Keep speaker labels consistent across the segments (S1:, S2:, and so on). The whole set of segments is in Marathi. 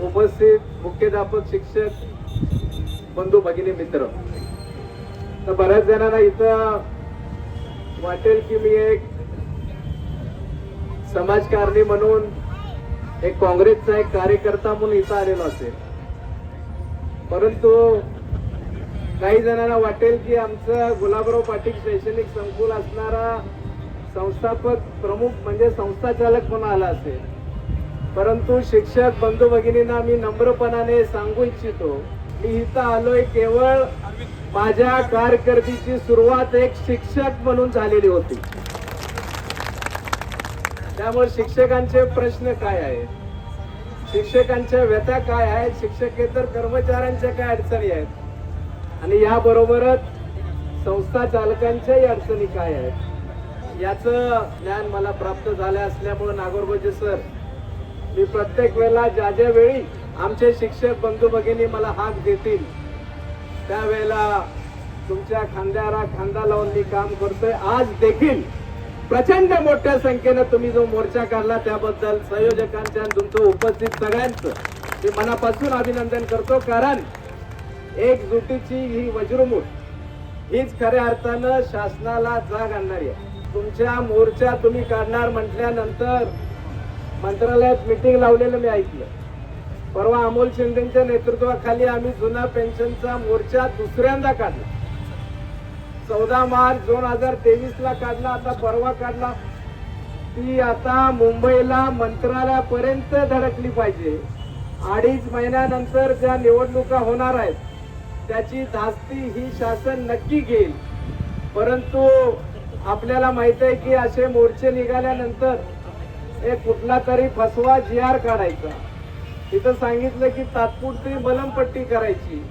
S1: उपस्थित मुख्याध्यापक शिक्षक बंधू भगिनी मित्र. तर बऱ्याच जणांना इथं वाटेल की मी एक समाजकारणी म्हणून एक काँग्रेसचा एक कार्यकर्ता म्हणून इथं आलेलो असेल. परंतु काही जणांना वाटेल की आमचं गुलाबराव पाटील शैक्षणिक संकुल असणारा संस्थापक प्रमुख म्हणजे संस्थाचालक म्हणून आला असेल. परंतु शिक्षक बंधू भगिनींना मी नम्रपणाने सांगू इच्छितो मी इथं आलोय केवळ माझ्या कारकिर्दीची सुरुवात एक शिक्षक म्हणून झालेली होती. त्यामुळे शिक्षकांचे प्रश्न काय आहेत? शिक्षकांच्या व्यथा काय आहेत? शिक्षकेतर कर्मचाऱ्यांच्या काय अडचणी आहेत? आणि याबरोबरच संस्था चालकांच्याही अडचणी काय आहेत? याचं ज्ञान मला प्राप्त झालं असल्यामुळं नागोरबोजे सर मी प्रत्येक वेळेला ज्या ज्या वेळी आमचे शिक्षक बंधू भगिनी मला हाक देतील त्यावेळेला तुमच्या खांद्याला खांदा लावून मी काम करतोय. आज देखील प्रचंड मोठ्या संख्येनं तुम्ही जो मोर्चा काढला त्याबद्दल संयोजकांच्या आणि तुमचं उपस्थित सगळ्यांचं मी मनापासून अभिनंदन करतो. कारण एकजुटीची ही वज्रमूठ हीच खऱ्या अर्थानं शासनाला जाग आणणारी आहे. तुमच्या मोर्चा तुम्ही काढणार म्हटल्यानंतर मंत्रालयात मिटिंग लावलेलं मी ऐकलं. परवा अमोल शिंदेच्या नेतृत्वाखाली आम्ही जुना पेन्शनचा मोर्चा दुसऱ्यांदा काढला. चौदा मार्च दोन हजार तेवीस ला काढला आता परवा काढला. ती आता मुंबईला मंत्रालयापर्यंत धडकली पाहिजे. अडीच महिन्यानंतर ज्या निवडणुका होणार आहेत त्याची धास्ती ही शासन नक्की घेईल. परंतु आपल्याला माहीत आहे की असे मोर्चे निघाल्यानंतर एक कुठला तरी फसवा जी आर काढायचा. तिथं सांगितलं की तात्पुरती बलमपट्टी करायची.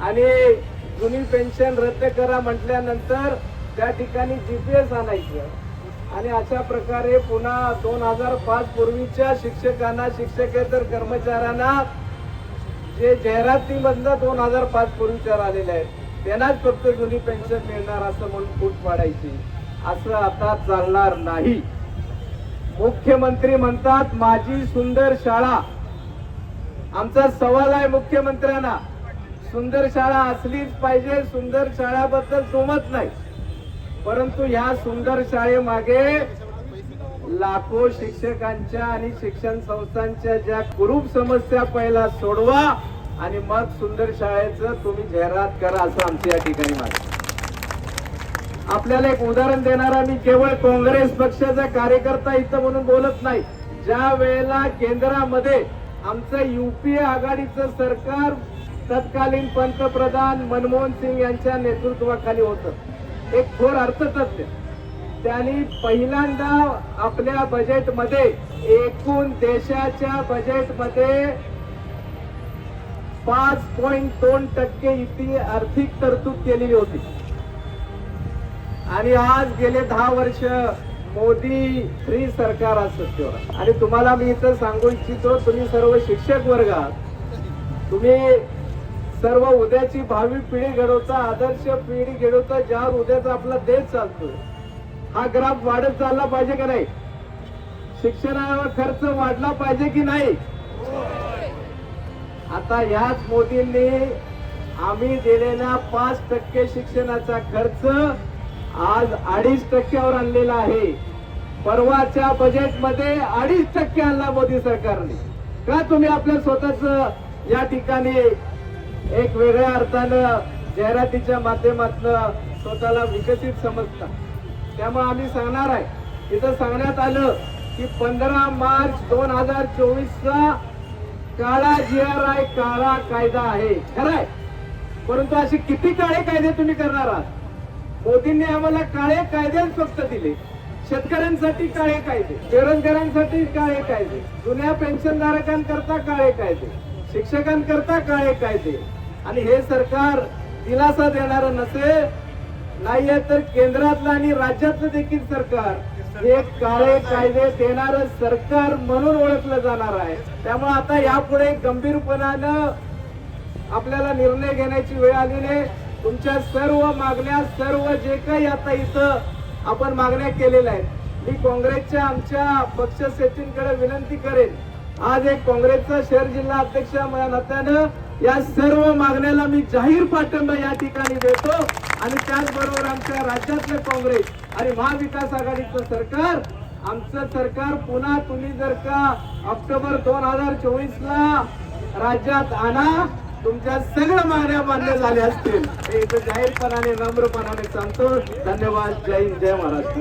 S1: आणि जुनी पेन्शन रद्द करा म्हटल्यानंतर त्या ठिकाणी जी पी एस आणायचं. आणि अशा प्रकारे पुन्हा दोन हजार पाच पूर्वीच्या शिक्षकांना शिक्षकेतर कर्मचाऱ्यांना जे जाहिरातीमधनं दोन हजार पाच पूर्वीच्या आलेल्या आहेत त्यांनाच फक्त जुनी पेन्शन मिळणार असं म्हणून फूट पाडायची. असं आता चालणार नाही. मुख्यमंत्री म्हणतात माझी सुंदर शाळा. आमचा सवाल आहे मुख्यमंत्र्यांना. सुंदर शाळा असलीच पाहिजे सुंदर शाळाबद्दल सोमत नाही. परंतु ह्या सुंदर शाळेमागे लाखो शिक्षकांच्या आणि शिक्षण संस्थांच्या ज्या कुरूप समस्या पहिला सोडवा आणि मग सुंदर शाळेचं तुम्ही जाहिरात करा असं आमच्या या ठिकाणी मागणी आपल्याला एक उदाहरण देणारा मी केवळ काँग्रेस पक्षाचा कार्यकर्ता इथं म्हणून बोलत नाही. ज्या वेळेला केंद्रामध्ये आमचं युपीए आघाडीचं सरकार तत्कालीन पंतप्रधान मनमोहन सिंग यांच्या नेतृत्वाखाली होतं. एक थोर अर्थतज्ञ. त्यांनी पहिल्यांदा आपल्या बजेटमध्ये एकूण देशाच्या बजेटमध्ये पाच पॉईंट दोन टक्के इतकी आर्थिक तरतूद केलेली होती. आणि आज गेले दहा वर्ष मोदी फ्री सरकार आज सत्तेवर आणि तुम्हाला मी इथं सांगू इच्छितो तुम्ही सर्व शिक्षक वर्ग तुम्ही सर्व उद्याची भावी पिढी घडवता आदर्श पिढी घडवता ज्यावर उद्याचा आपला देश चालतोय. हा ग्राफ वाढत चालला पाहिजे का नाही? शिक्षणावर खर्च वाढला पाहिजे की नाही? आता ह्याच मोदींनी आम्ही दिलेल्या पाच टक्के शिक्षणाचा खर्च आज अडीच टक्क्यावर आणलेला आहे. परवाच्या बजेटमध्ये अडीच टक्के आणला मोदी सरकारने. का तुम्ही आपल्या स्वतःच या ठिकाणी एक वेगळ्या अर्थानं जाहिरातीच्या माध्यमातून स्वतःला विकसित समजता? त्यामुळे आम्ही सांगणार आहे. इथं सांगण्यात आलं की पंधरा मार्च दोन हजार चोवीसचा काळा जी आर आय काळा कायदा आहे. खरंय परंतु असे किती काळे कायदे तुम्ही करणार आहात? मोदींनी आम्हाला काळे कायदे फक्त दिले. शेतकऱ्यांसाठी काळे कायदे बेरोजगारांसाठी काळे कायदे जुन्या पेन्शनधारकांकरता काळे कायदे शिक्षकांकरता काळे कायदे. आणि हे सरकार दिलासा देणार नसेल नाहीये तर केंद्रातलं आणि राज्यातलं देखील सरकार हे काळे कायदे देणार सरकार म्हणून ओळखलं जाणार आहे. त्यामुळे आता यापुढे गंभीरपणानं आपल्याला निर्णय घेण्याची वेळ आली नाही तुमच्या सर्व मागण्या सर्व जे काही आता इथं आपण मागण्या केलेल्या आहेत मी काँग्रेसच्या आमच्या पक्ष सचिनकडे विनंती करेन. आज एक काँग्रेसचा शहर जिल्हा अध्यक्ष माझ्या नात्यानं या सर्व मागण्याला मी जाहीर पाठिंबा या ठिकाणी देतो. आणि त्याचबरोबर आमच्या राज्यातलं काँग्रेस आणि महाविकास आघाडीचं सरकार आमचं सरकार पुन्हा तुम्ही जर का ऑक्टोबर दोन हजार चोवीस ला राज्यात आणा तुमच्या सगळ्या मागण्या मान्य झाल्या असतील. हे इथं जाहीरपणाने नम्रपणाने सांगतो. धन्यवाद. जय हिंद. जय महाराष्ट्र.